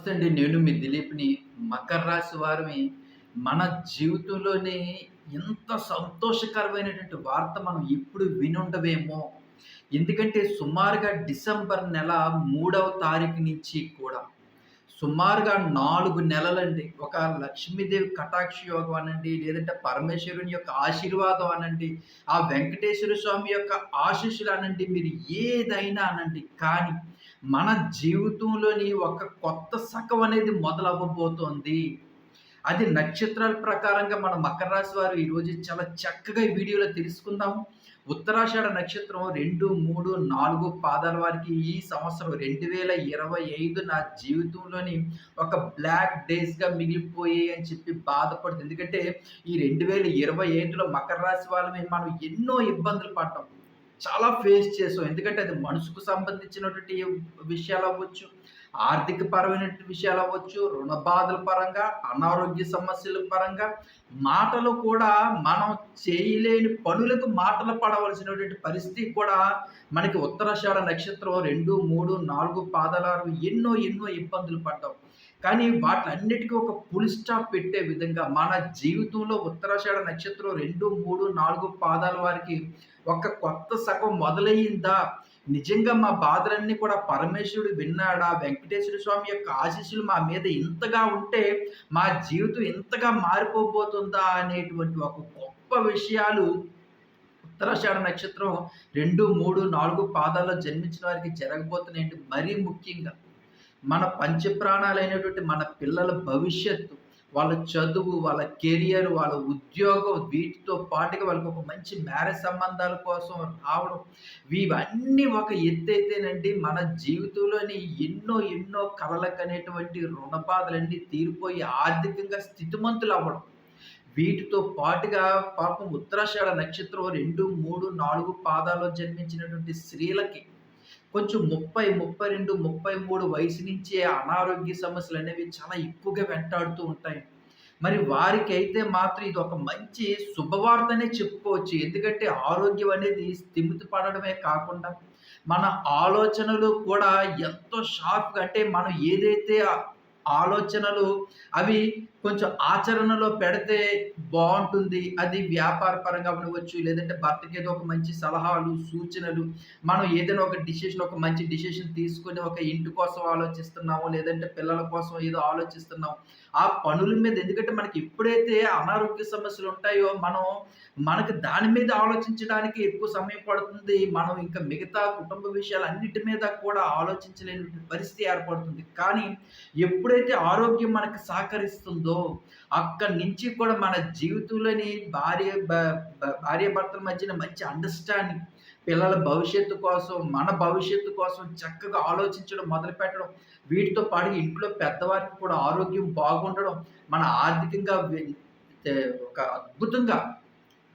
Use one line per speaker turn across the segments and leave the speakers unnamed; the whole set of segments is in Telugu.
నమస్తే అండి నేను మీ దిలీప్‌ని. మకర రాశి వారిని మన జీవితంలోనే ఎంత సంతోషకరమైనటువంటి వార్త మనం ఎప్పుడు వినుండవేమో. ఎందుకంటే సుమారుగా డిసెంబర్ నెల మూడవ తారీఖు నుంచి కూడా సుమారుగా నాలుగు నెలలండి. ఒక లక్ష్మీదేవి కటాక్ష యోగం అనండి, లేదంటే పరమేశ్వరుని యొక్క ఆశీర్వాదం అనండి, ఆ వెంకటేశ్వర స్వామి యొక్క ఆశీస్సులు అనండి, మీరు ఏదైనా అనండి. కానీ మన జీవితంలోని ఒక కొత్త శకం అనేది మొదలవ్వబోతోంది. అది నక్షత్రాల ప్రకారంగా మన మకర రాశి వారు ఈరోజు చాలా చక్కగా ఈ వీడియోలో తెలుసుకుందాము. ఉత్తరాషాఢ నక్షత్రం 2, 3, 4 పాదాల వారికి ఈ సంవత్సరం 2025 నా జీవితంలోని ఒక బ్లాక్ డేస్‌గా మిగిలిపోయాయి అని చెప్పి బాధపడుతుంది. ఎందుకంటే ఈ 2025లో మకర రాశి వాళ్ళని మనం ఎన్నో ఇబ్బందులు పడ్డాం. చాలా ఫేస్ చేసాం. ఎందుకంటే అది మనసుకు సంబంధించినటువంటి విషయాలు అవ్వచ్చు ఆర్థిక విషయాలు అవ్వచ్చు రుణ బాధల పరంగా, అనారోగ్య సమస్యల పరంగా, మాటలు కూడా మనం చేయలేని పనులకు మాటలు పడవలసినటువంటి పరిస్థితి కూడా మనకి ఉత్తరాషాఢ నక్షత్రం రెండు మూడు నాలుగు పాదలారు ఎన్నో ఎన్నో ఇబ్బందులు పడ్డాం. కానీ వాటిలన్నిటికి ఒక ఫుల్ స్టాప్ పెట్టే విధంగా మన జీవితంలో ఉత్తరాషాఢ నక్షత్రం 2, 3, 4 పాదాల వారికి ఒక కొత్త సగం మొదలయ్యిందా? నిజంగా మా బాధలన్నీ కూడా పరమేశ్వరుడు విన్నాడా? వెంకటేశ్వర స్వామి యొక్క ఆశీస్సులు మా మీద ఇంతగా ఉంటే మా జీవితం ఇంతగా మారిపోబోతుందా? అనేటువంటి ఒక గొప్ప విషయాలు ఉత్తరాషాఢ నక్షత్రం 2, 3, 4 పాదాల్లో జన్మించిన వారికి జరగబోతున్నాయండి. మరీ ముఖ్యంగా మన పంచప్రాణాలైనటువంటి మన పిల్లల భవిష్యత్తు, వాళ్ళ చదువు, వాళ్ళ కెరియర్, వాళ్ళ ఉద్యోగం వీటితో పాటుగా వాళ్ళకి ఒక మంచి మ్యారేజ్ సంబంధాల కోసం రావడం. ఇవన్నీ ఒక ఎత్తైతేనండి మన జీవితంలోని ఎన్నో ఎన్నో కలలకనేటువంటి రుణ బాధలన్నీ తీరిపోయి ఆర్థికంగా స్థితిమంతులు అవ్వడం వీటితో పాటుగా పాపం ఉత్తరాషాఢ నక్షత్రం 2, 3, 4 పాదాల్లో జన్మించినటువంటి స్త్రీలకి కొంచెం 30, 32, 33 వయసు నుంచే అనారోగ్య సమస్యలు అనేవి చాలా ఎక్కువగా వెంటాడుతూ ఉంటాయి. మరి వారికైతే మాత్రం ఇది ఒక మంచి శుభవార్తనే చెప్పుకోవచ్చు. ఎందుకంటే ఆరోగ్యం అనేది స్థిమిత పడడమే కాకుండా, మన ఆలోచనలు కూడా ఎంతో షార్ప్‌గా అంటే మనం ఏదైతే ఆలోచనలు అవి కొంచెం ఆచరణలో పెడితే బాగుంటుంది అది వ్యాపార పరంగా ఉండవచ్చు లేదంటే భర్తకి ఏదో ఒక మంచి సలహాలు, సూచనలు, మనం ఏదైనా ఒక డిసిషన్ ఒక మంచి డిసిషన్ తీసుకొని ఒక ఇంటి కోసం ఆలోచిస్తున్నాము, లేదంటే పిల్లల కోసం ఏదో ఆలోచిస్తున్నాము ఆ పనుల మీద ఎందుకంటే మనకి ఎప్పుడైతే అనారోగ్య సమస్యలు ఉంటాయో, మనం మనకి దాని మీద ఆలోచించడానికి ఎక్కువ సమయం పడుతుంది. మనం ఇంకా మిగతా కుటుంబ విషయాలు అన్నిటి మీద కూడా ఆలోచించలేని పరిస్థితి ఏర్పడుతుంది. కానీ ఎప్పుడైతే ఆరోగ్యం మనకు సహకరిస్తుందో, అక్కడి నుంచి కూడా మన జీవితంలోని భార్య భ భర్తల భార్యాభర్తల మధ్యన మంచి అండర్‌స్టాండింగ్, పిల్లల భవిష్యత్తు కోసం, మన భవిష్యత్తు కోసం చక్కగా ఆలోచించడం మొదలుపెట్టడం. వీటితో పాటు ఇంట్లో పెద్దవారికి కూడా ఆరోగ్యం బాగుండడం, మన ఆర్థికంగా ఒక అద్భుతంగా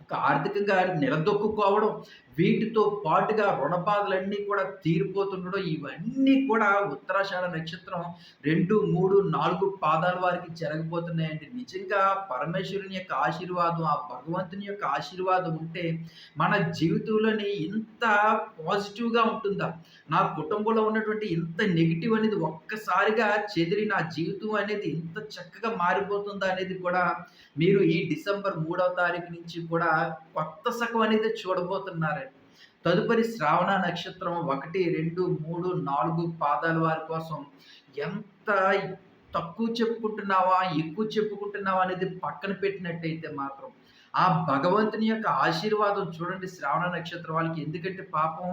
ఒక ఆర్థికంగా నిలదొక్కుకోవడం, వీటితో పాటుగా రుణబాధలన్నీ కూడా తీరిపోతుండడం, ఇవన్నీ కూడా ఉత్తరాషాఢ నక్షత్రం 2, 3, 4 పాదాల వారికి జరగబోతున్నాయండి. నిజంగా పరమేశ్వరుని యొక్క ఆశీర్వాదం, ఆ భగవంతుని యొక్క ఆశీర్వాదం ఉంటే మన జీవితంలోని ఇంత పాజిటివ్‌గా ఉంటుందా? నా కుటుంబంలో ఉన్నటువంటి ఇంత నెగిటివ్ అనేది ఒక్కసారిగా చెదిరి నా జీవితం అనేది ఇంత చక్కగా మారిపోతుందా? అనేది కూడా మీరు ఈ డిసెంబర్ మూడవ తారీఖు నుంచి కూడా కొత్త సగం అనేది చూడబోతున్నారండి. తదుపరి శ్రావణ నక్షత్రం 1, 2, 3, 4 పాదాల వారి కోసం ఎంత తక్కువ చెప్పుకుంటున్నావా? ఎక్కువ చెప్పుకుంటున్నావా? అనేది పక్కన పెట్టినట్టయితే మాత్రం, ఆ భగవంతుని యొక్క ఆశీర్వాదం చూడండి శ్రావణ నక్షత్రం వాళ్ళకి. ఎందుకంటే పాపం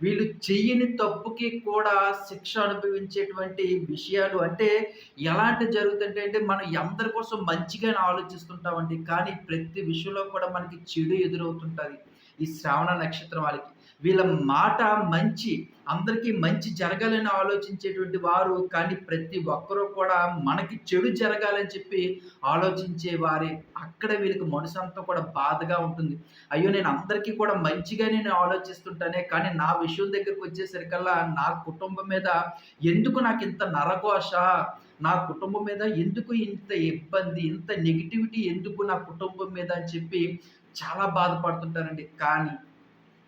వీళ్ళు చెయ్యని తప్పుకి కూడా శిక్ష అనుభవించేటువంటి విషయాలు అంటే ఎలాంటి జరుగుతుంటే అంటే, మనం అందరి కోసం మంచిగానే ఆలోచిస్తుంటామండి. కానీ ప్రతి విషయంలో కూడా మనకి చెడు ఎదురవుతుంటుంది ఈ శ్రావణ నక్షత్రం వాళ్ళకి. వీళ్ళ మాట మంచి, అందరికీ మంచి జరగాలని ఆలోచించేటువంటి వారు. కానీ ప్రతి ఒక్కరూ కూడా మనకి చెడు జరగాలని చెప్పి ఆలోచించే వారి అక్కడ వీళ్ళకి మనసంతా కూడా బాధగా ఉంటుంది. అయ్యో! నేను అందరికీ కూడా మంచిగా నేను ఆలోచిస్తుంటానే, కానీ నా విషయం దగ్గరకొచ్చేసరికల్లా నా కుటుంబం మీద ఎందుకు నాకు ఇంత నరఘోష? నా కుటుంబం మీద ఎందుకు ఇంత ఇబ్బంది? ఇంత నెగటివిటీ ఎందుకు నా కుటుంబం మీద అని చెప్పి చాలా బాధపడుతుంటారండి. కానీ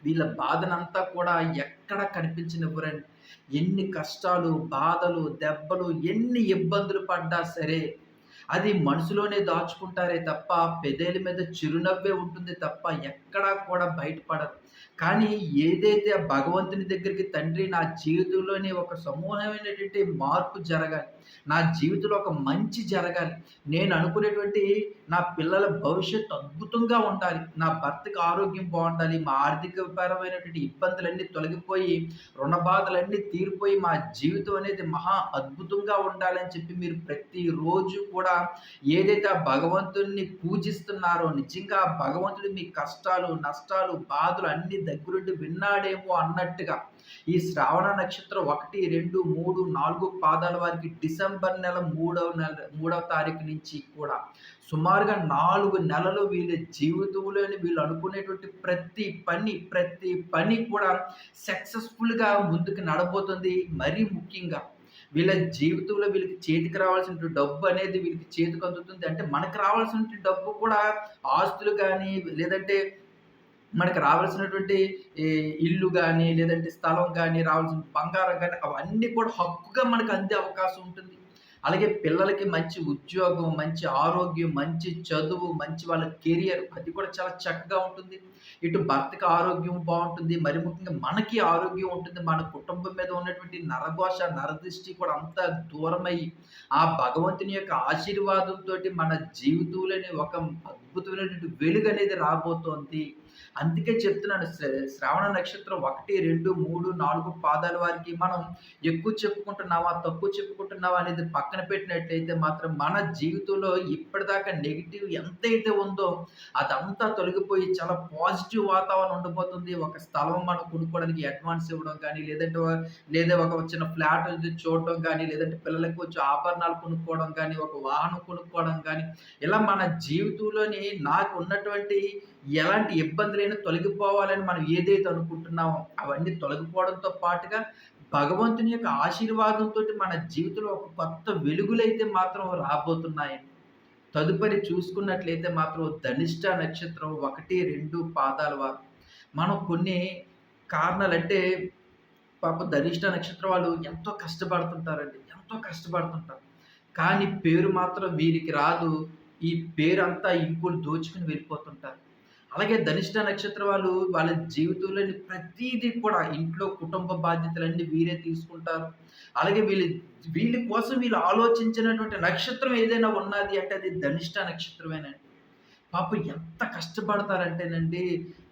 వీళ్ళ బాధనంతా కూడా ఎక్కడ కనిపించనివ్వరండి. ఎన్ని కష్టాలు, బాధలు, దెబ్బలు, ఎన్ని ఇబ్బందులు పడ్డా సరే, అది మనసులోనే దాచుకుంటారే తప్ప, పెదేల మీద చిరునవ్వే ఉంటుంది తప్ప, ఎక్కడా కూడా బయటపడదు. కానీ ఏదైతే ఆ భగవంతుని దగ్గరికి తండ్రి నా జీవితంలోనే ఒక సమూహమైనటువంటి మార్పు జరగాలి. నా జీవితంలో ఒక మంచి జరగాలి. నేను అనుకునేటువంటి నా పిల్లల భవిష్యత్తు అద్భుతంగా ఉండాలి. నా భర్తకి ఆరోగ్యం బాగుండాలి మా ఆర్థికపరమైనటువంటి ఇబ్బందులన్నీ తొలగిపోయి, రుణ బాధలన్నీ తీరిపోయి, మా జీవితం అనేది మహా అద్భుతంగా ఉండాలని చెప్పి మీరు ప్రతిరోజు కూడా ఏదైతే ఆ భగవంతుడిని పూజిస్తున్నారో, నిజంగా భగవంతుడు మీ కష్టాలు, నష్టాలు, బాధలు అన్ని దగ్గరుండి విన్నాడేమో అన్నట్టుగా ఈ శ్రావణ నక్షత్రం 1, 2, 3, 4 పాదాల వారికి డిసెంబర్ నెల మూడవ నెల మూడవ తారీఖు నుంచి కూడా సుమారుగా నాలుగు నెలలు వీళ్ళ జీవితంలోని వీళ్ళు అనుకునేటువంటి ప్రతి పని, ప్రతి పని కూడా సక్సెస్‌ఫుల్‌గా ముందుకు నడబోతుంది. మరీ ముఖ్యంగా వీళ్ళ జీవితంలో వీళ్ళకి చేతికి రావాల్సిన డబ్బు అనేది వీళ్ళకి చేతికి అందుతుంది. అంటే మనకు రావాల్సిన డబ్బు కూడా ఆస్తులు కానీ లేదంటే మనకు రావాల్సినటువంటి ఇల్లు కానీ లేదంటే స్థలం కానీ రావాల్సిన బంగారం కానీ అవన్నీ కూడా హక్కుగా మనకు అందే అవకాశం ఉంటుంది. అలాగే పిల్లలకి మంచి ఉద్యోగం, మంచి ఆరోగ్యం, మంచి చదువు, మంచి వాళ్ళ కెరియర్ అది కూడా చాలా చక్కగా ఉంటుంది. ఇటు భర్తకి ఆరోగ్యం బాగుంటుంది మరి ముఖ్యంగా మనకి ఆరోగ్యం ఉంటుంది. మన కుటుంబం మీద ఉన్నటువంటి నరఘోష, నరదృష్టి కూడా అంతా దూరమయ్యి, ఆ భగవంతుని యొక్క ఆశీర్వాదంతో మన జీవితంలోని ఒక అద్భుతమైనటువంటి వెలుగు అనేది రాబోతోంది. అందుకే చెప్తున్నాను శ్రావణ నక్షత్రం 1, 2, 3, 4 పాదాల వారికి మనం ఎక్కువ చెప్పుకుంటున్నామా? తక్కువ చెప్పుకుంటున్నావా అనేది పక్కన పెట్టినట్లయితే మాత్రం మన జీవితంలో ఇప్పటిదాకా నెగిటివ్ ఎంతైతే ఉందో అదంతా తొలగిపోయి చాలా పాజిటివ్ వాతావరణం ఉండిపోతుంది ఒక స్థలం మనం కొనుక్కోవడానికి అడ్వాన్స్ ఇవ్వడం కానీ, లేదంటే లేదా ఒక చిన్న ఫ్లాట్ చూడడం చూడటం లేదంటే పిల్లలకు వచ్చి ఆభరణాలు కొనుక్కోవడం కానీ ఒక వాహనం కొనుక్కోవడం కానీ ఇలా మన జీవితంలోని నాకు ఉన్నటువంటి ఎలాంటి ఇబ్బందులైనా తొలగిపోవాలని మనం ఏదైతే అనుకుంటున్నామో అవన్నీ తొలగిపోవడంతో పాటుగా భగవంతుని యొక్క ఆశీర్వాదంతో మన జీవితంలో ఒక కొత్త వెలుగులైతే మాత్రం రాబోతున్నాయండి. తదుపరి చూసుకున్నట్లయితే మాత్రం ధనిష్ట నక్షత్రం 1, 2 పాదాల వారు. మనం కొన్ని కారణాలంటే పాప ధనిష్ట నక్షత్రం వాళ్ళు ఎంతో కష్టపడుతుంటారండి. ఎంతో కష్టపడుతుంటారు. కానీ పేరు మాత్రం వీరికి రాదు. ఈ పేరంతా ఇంకోళ్ళు దోచుకుని వెళ్ళిపోతుంటారు. అలాగే ధనిష్ట నక్షత్ర వాళ్ళు వాళ్ళ జీవితంలోని ప్రతిదీ కూడా ఇంట్లో కుటుంబ బాధ్యతలన్నీ వీరే తీసుకుంటారు. అలాగే వీళ్ళు వీళ్ళ కోసం వీళ్ళు ఆలోచించినటువంటి నక్షత్రం ఏదైనా ఉన్నది అంటే అది ధనిష్ట నక్షత్రమేనండి. పాప ఎంత కష్టపడతారంటేనండి,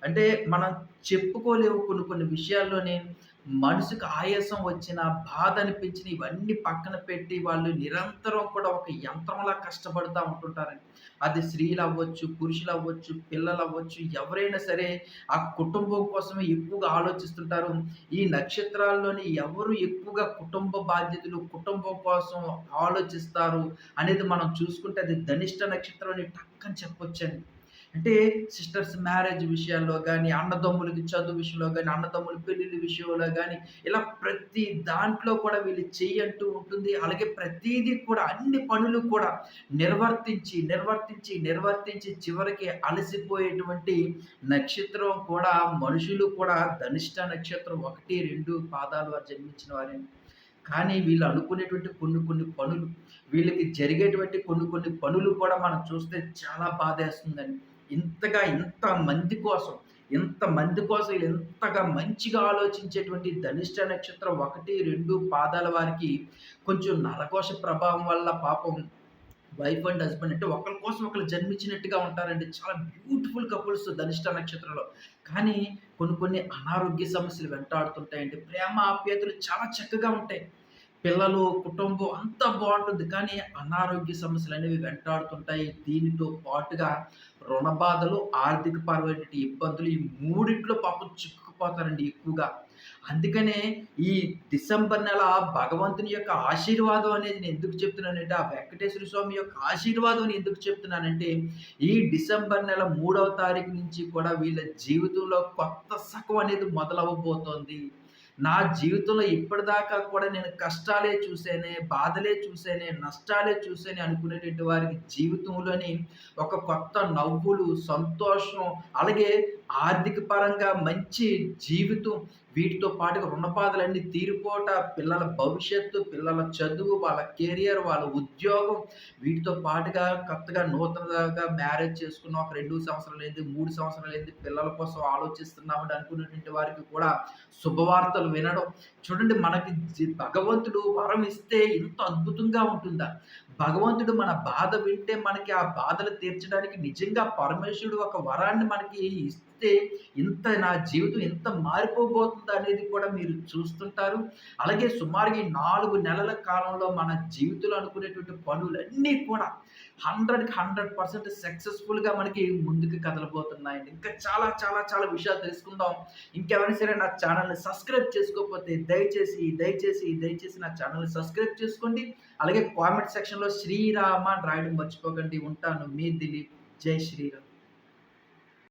అంటే మనం చెప్పుకోలేము కొన్ని కొన్ని విషయాల్లోనే మనసుకు ఆయాసం వచ్చిన బాధ అనిపించిన ఇవన్నీ పక్కన పెట్టి వాళ్ళు నిరంతరం కూడా ఒక యంత్రంలా కష్టపడుతూ ఉంటుంటారండి. అది స్త్రీలు అవ్వచ్చు పురుషులు అవ్వచ్చు పిల్లలు అవ్వచ్చు ఎవరైనా సరే ఆ కుటుంబం కోసమే ఎక్కువగా ఆలోచిస్తుంటారు. ఈ నక్షత్రాల్లోని ఎవరు ఎక్కువగా కుటుంబ బాధ్యతలు, కుటుంబం కోసం ఆలోచిస్తారు అనేది మనం చూసుకుంటే అది ధనిష్ట నక్షత్రం అని టక్కని చెప్పొచ్చండి. అంటే సిస్టర్స్ మ్యారేజ్ విషయాల్లో కానీ అన్నదమ్ములకి చదువు విషయంలో కానీ అన్నదమ్ముల పెళ్ళిళ్ళ విషయంలో కానీ ఇలా ప్రతి దాంట్లో కూడా వీళ్ళు చేయంటూ ఉంటుంది. అలాగే ప్రతిదీ కూడా అన్ని పనులు కూడా నిర్వర్తించి, నిర్వర్తించి, నిర్వర్తించి చివరికి అలసిపోయేటువంటి నక్షత్రం కూడా మనుషులు కూడా ధనిష్ట నక్షత్రం ఒకటి రెండు పాదాలు వారు జన్మించిన వారేనండి. కానీ వీళ్ళు అనుకునేటువంటి కొన్ని కొన్ని పనులు, వీళ్ళకి జరిగేటువంటి కొన్ని కొన్ని పనులు కూడా మనం చూస్తే చాలా బాధేస్తుందండి. ఇంతగా ఇంత మంది కోసం, ఇంత మంది కోసం ఇంతగా మంచిగా ఆలోచించేటువంటి ధనిష్ట నక్షత్రం 1, 2 పాదాల వారికి కొంచెం నరకోశ ప్రభావం వల్ల పాపం వైఫ్ అండ్ హస్బెండ్ అంటే ఒకరి కోసం ఒకరు జన్మించినట్టుగా ఉంటారండి. చాలా బ్యూటిఫుల్ కపుల్స్ ధనిష్ట నక్షత్రంలో. కానీ కొన్ని కొన్ని అనారోగ్య సమస్యలు వెంటాడుతుంటాయండి. ప్రేమ ఆప్యాయతలు చాలా చక్కగా ఉంటాయి. పిల్లలు, కుటుంబం అంతా బాగుంటుంది కానీ అనారోగ్య సమస్యలు అనేవి వెంటాడుతుంటాయి. దీనితో పాటుగా రుణ బాధలు, ఆర్థిక పరమైనటువంటి ఇబ్బందులు ఈ మూడిట్లో పాపం చిక్కుకుపోతారండి ఎక్కువగా. అందుకనే ఈ డిసెంబర్ నెల భగవంతుని యొక్క ఆశీర్వాదం అనేది నేను ఎందుకు చెప్తున్నానంటే, ఆ వెంకటేశ్వర స్వామి యొక్క ఆశీర్వాదం అని ఎందుకు చెప్తున్నానంటే, ఈ డిసెంబర్ నెల మూడవ తారీఖు నుంచి కూడా వీళ్ళ జీవితంలో కొత్త సగం అనేది మొదలవ్వబోతోంది. నా జీవితంలో ఇప్పటిదాకా కూడా నేను కష్టాలే చూసేనే బాధలే చూసేనే నష్టాలే చూసేనే అనుకునేటువంటి వారికి జీవితంలోని ఒక కొత్త నవ్వులు, సంతోషం అలాగే ఆర్థిక పరంగా మంచి జీవితం వీటితో పాటుగా రుణబాధలన్నీ తీరిపోట, పిల్లల భవిష్యత్తు, పిల్లల చదువు, వాళ్ళ కెరియర్, వాళ్ళ ఉద్యోగం వీటితో పాటుగా కొత్తగా నూతనగా మ్యారేజ్ చేసుకున్న ఒక రెండు సంవత్సరాలు ఏంది మూడు సంవత్సరాలు ఏంది పిల్లల కోసం ఆలోచిస్తున్నామని అనుకునేటువంటి వారికి కూడా శుభవార్తలు వినడం. చూడండి మనకి భగవంతుడు వరం ఇస్తే ఇంత అద్భుతంగా ఉంటుందా? భగవంతుడు మన బాధ వింటే మనకి ఆ బాధలు తీర్చడానికి నిజంగా పరమేశ్వరుడు ఒక వరాన్ని మనకి ఇస్తే ఇంత నా జీవితం ఎంత మారిపోబోతుంది అనేది కూడా మీరు చూస్తుంటారు. అలాగే సుమారుగా ఈ 4 నెలల కాలంలో మన జీవితంలో అనుకునేటువంటి పనులన్నీ కూడా 100కి 100% సక్సెస్‌ఫుల్‌గా మనకి ముందుకు కదలబోతున్నాయండి. ఇంకా చాలా చాలా చాలా విషయాలు తెలుసుకుందాం. ఇంకెవరైనా సరే నా ఛానల్ని సబ్స్క్రైబ్ చేసుకోకపోతే దయచేసి, దయచేసి, దయచేసి నా ఛానల్ని సబ్స్క్రైబ్ చేసుకోండి. అలాగే కామెంట్ సెక్షన్‌లో శ్రీరామ అని రాయడం మర్చిపోకండి. ఉంటాను. మీ దిలీప్. జై శ్రీరామ్.